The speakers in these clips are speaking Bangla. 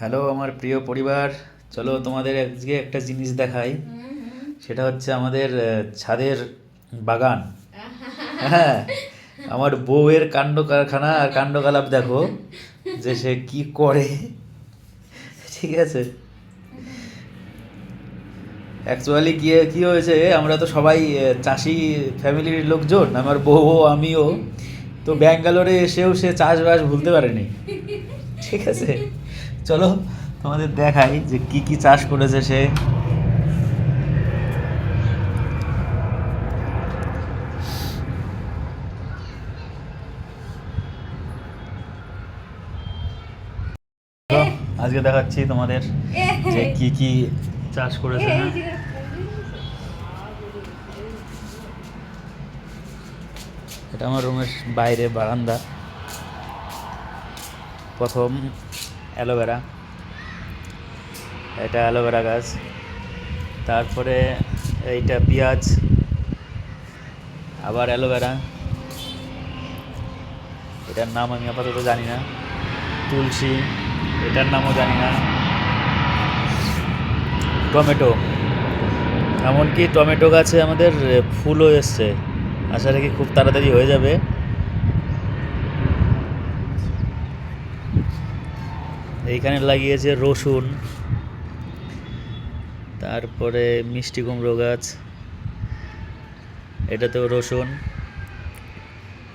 হ্যালো, আমার প্রিয় পরিবার। চলো তোমাদের আজকে একটা জিনিস দেখাই। সেটা হচ্ছে আমাদের ছাদের বাগান। হ্যাঁ আমার বউয়ের কাণ্ড কারখানা আর কাণ্ডকলাপ দেখো, যে সে কি করে। ঠিক আছে? অ্যাকচুয়ালি কি কি হয়েছে, আমরা তো সবাই চাষি ফ্যামিলির লোকজন, আমার বউ, আমিও। তো ব্যাঙ্গালোরে এসেও সে চাষবাস ভুলতে পারেনি। ঠিক আছে? চলো তোমাদের দেখাই যে কি কি চাষ করেছে সে। আজকে দেখাচ্ছি তোমাদের যে কি কি চাষ করেছে হ্যাঁ? এটা আমার রুমের বাইরে বারান্দা। প্রথম অ্যালোভেরা। এটা অ্যালোভেরা গাছ। তারপরে এইটা পেঁয়াজ, আবার অ্যালোভেরা। এটার নাম আমি আপাতত জানি না। তুলসী, এটার নামও জানি না। টমেটো। এমনকি টমেটো গাছে আমাদের ফুলও এসছে। আশা রাখি খুব তাড়াতাড়ি হয়ে যাবে। এইখানে লাগিয়েছে রসুন, তারপরে মিষ্টি কুমড়ো গাছ, এটাতেও রসুন,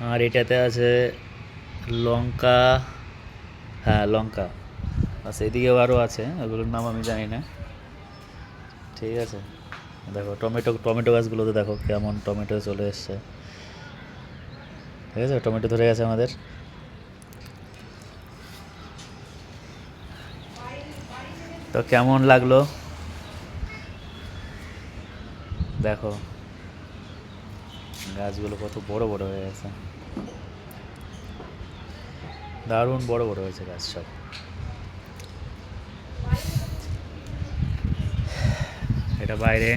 আর এটাতে আছে লঙ্কা হ্যাঁ লঙ্কা আচ্ছা এদিকেও আরও আছে, ওগুলোর নাম আমি জানি না, ঠিক আছে, দেখো টমেটো টমেটো গাছগুলোতে দেখো কেমন টমেটো চলে এসছে, ঠিক আছে, টমেটো ধরে গেছে আমাদের তো কেমন লাগল? দেখো গাছগুলো কত বড় বড় হয়ে গেছে। দারুণ বড় বড় হয়েছে গাছ সব। এটা বাইরে।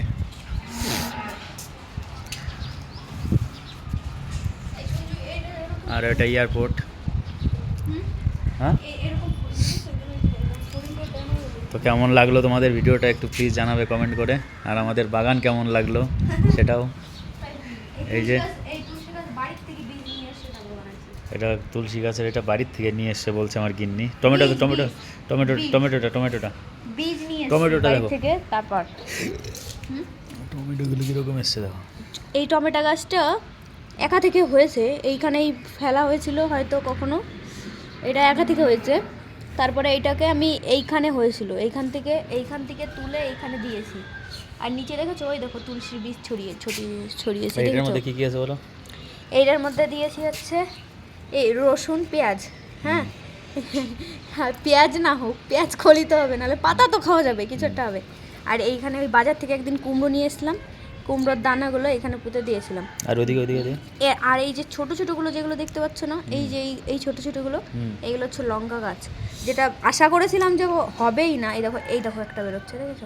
আর এটা এয়ারপোর্ট। হ্যাঁ? তো কেমন লাগল তোমাদের ভিডিওটা একটু প্লিজ জানাবে কমেন্ট করে। আর আমাদের বাগান কেমন লাগল সেটাও। এই যে এটা তুলসী গাছের এটা বাড়ির থেকে নিয়ে এসছে বলছে আমার গিন্নি। টমেটো টমেটো টমেটো টমেটোটা টমেটোটা। বীজ নিয়ে টমেটোটা দেখো। থেকে তারপর। টমেটোগুলো কীরকম এসছে দেখো। এই টমেটো গাছটা একা থেকে হয়েছে এইখানেই ফেলা হয়েছিল হয়তো কখনো। এটা একা থেকে হয়েছে। তারপরে এটাকে আমি এইখানে হয়েছিল এইখান থেকে এইখান থেকে তুলে এইখানে দিয়েছি। আর নিচে দেখেছ? ওই দেখো তুলসীর বীজ ছড়িয়ে ছড়িয়ে ছড়িয়েছি এটার মধ্যে কী কী আছে বলো? এইটার মধ্যে দিয়েছি হচ্ছে এই রসুন পেঁয়াজ হ্যাঁ? আর পেঁয়াজ না হোক পেঁয়াজ খলিতে হবে নাহলে পাতা তো খাওয়া যাবে কিছু একটা হবে। আর এইখানে ওই বাজার থেকে একদিন কুমড়ো নিয়ে এসলাম। কুমড়োর দানাগুলো এখানে পুঁতে দিয়েছিলাম। আর ওদিকে ওদিকে আর এই যে ছোট ছোটগুলো যেগুলো দেখতে পাচ্ছ না এই যে এই- ছোট ছোটগুলো হুম। এইগুলো হচ্ছে লঙ্কা গাছ। যেটা আশা করেছিলাম যে হবেই না এই দেখো এই দেখো একটা বেরোচ্ছে দেখেছ?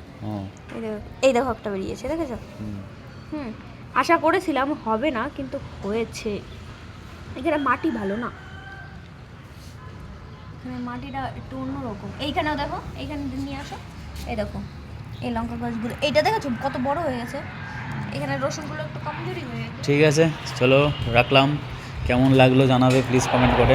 এই দেখো এই দেখো একটা বেরিয়েছে দেখেছ? হুম। হুম আশা করেছিলাম হবে না কিন্তু হয়েছে। এখানে মাটি ভালো না। এখানে মাটিটা একটু অন্যরকম। এইখানেও দেখো এইখানে নিয়ে আসো এই দেখো এই লঙ্কা গাছগুলো। এইটা দেখেছ? কত বড় হয়ে গেছে। এখানে রসুনগুলো একটু কমজোরি হয়ে ঠিক আছে, চলো রাখলাম। কেমন লাগল জানাবে প্লিজ কমেন্ট করে।